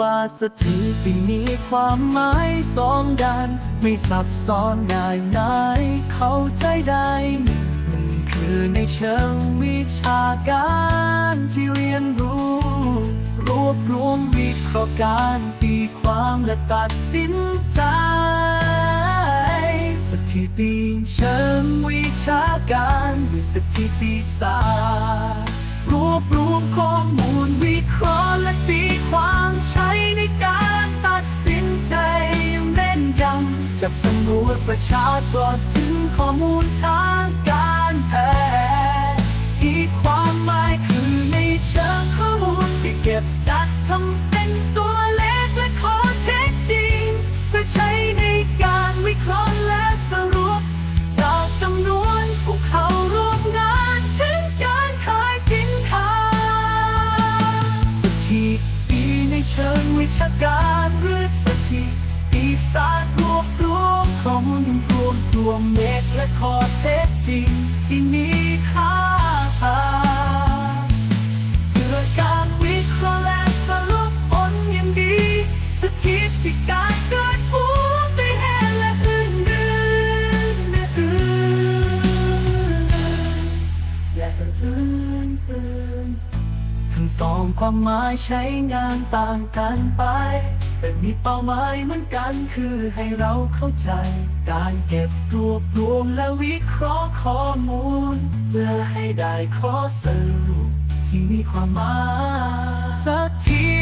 ว่าสถิติมีความหมายสองด้าน ไม่ซับซ้อนง่ายนายเข้าใจได้หนึ่งหนึ่งคือในเชิงวิชาการที่เรียนรู้ รวบรวมวิเคราะห์การตีความและตัดสินใจสถิติเชิงวิชาการหรือสถิติศาสตร์รวบรวมข้อมูล จากสำรวจประชากรถึงข้อมูลทางการแพทย์อีกความหมายคือในเชิงข้อมูลที่เก็บจัดทำเป็นตัวเลขและข้อเท็จจริงเพื่อใช้ในการวิเคราะห์และสรุป จากจำนวนผู้เข้าร่วมงานถึงการขายสินค้าสถิติในเชิงวิชาการหรือ วมรวมเมฆและขอเท็จจริงที่มีค่าเพื่อการวิเคราะห์และสรุปผลอย่างดีสถิติการเกิดผู้ไปแห่และอื่นๆและอื่นและอื่นๆทั้งสองความหมายใช้งานต่างกันไป แต่มีเป้าหมายเหมือนกันคือให้เราเข้าใจ การเก็บรวบรวมและวิเคราะห์ข้อมูล เพื่อให้ได้ข้อสรุปที่มีความหมายสักที